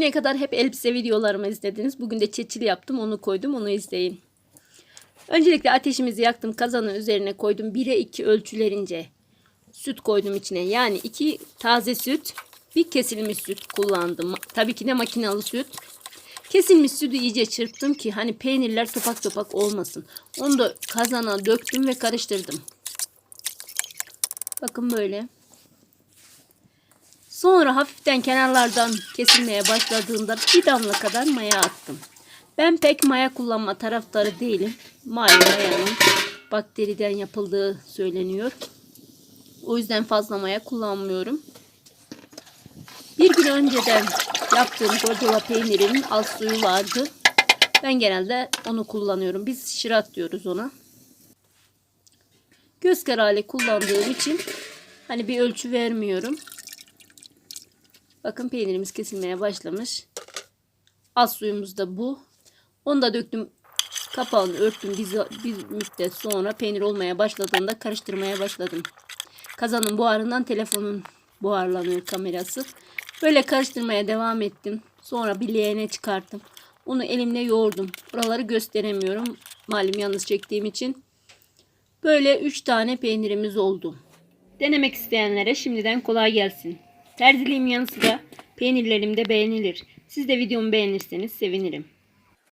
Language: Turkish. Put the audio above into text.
Ne kadar hep elbise videolarımı izlediniz. Bugün de çeçili yaptım. Onu koydum. Onu izleyin. Öncelikle ateşimizi yaktım. Kazanın üzerine koydum. 1'e 2 ölçülerince süt koydum içine. Yani 2 taze süt, bir kesilmiş süt kullandım. Tabii ki de makinalı süt. Kesilmiş sütü iyice çırptım ki hani peynirler topak topak olmasın. Onu da kazana döktüm ve karıştırdım. Bakın böyle. Sonra hafiften kenarlardan kesilmeye başladığında bir damla kadar maya attım. Ben pek maya kullanma taraftarı değilim. Malum mayanın bakteriden yapıldığı söyleniyor. O yüzden fazla maya kullanmıyorum. Bir gün önceden yaptığım gordola peynirinin az suyu vardı. Ben genelde onu kullanıyorum. Biz şirat diyoruz ona. Göz kararı kullandığım için hani bir ölçü vermiyorum. Bakın peynirimiz kesilmeye başlamış. Az suyumuz da bu. Onu da döktüm. Kapağını örttüm. Bir, bir müddet sonra peynir olmaya başladığında karıştırmaya başladım. Kazanın buharından telefonun buharlanıyor kamerası. Böyle karıştırmaya devam ettim. Sonra bir leğene çıkarttım. Onu elimle yoğurdum. Buraları gösteremiyorum. Malum yalnız çektiğim için. Böyle 3 tane peynirimiz oldu. Denemek isteyenlere şimdiden kolay gelsin. Terziliğim yanı sıra peynirlerim de beğenilir. Siz de videomu beğenirseniz sevinirim.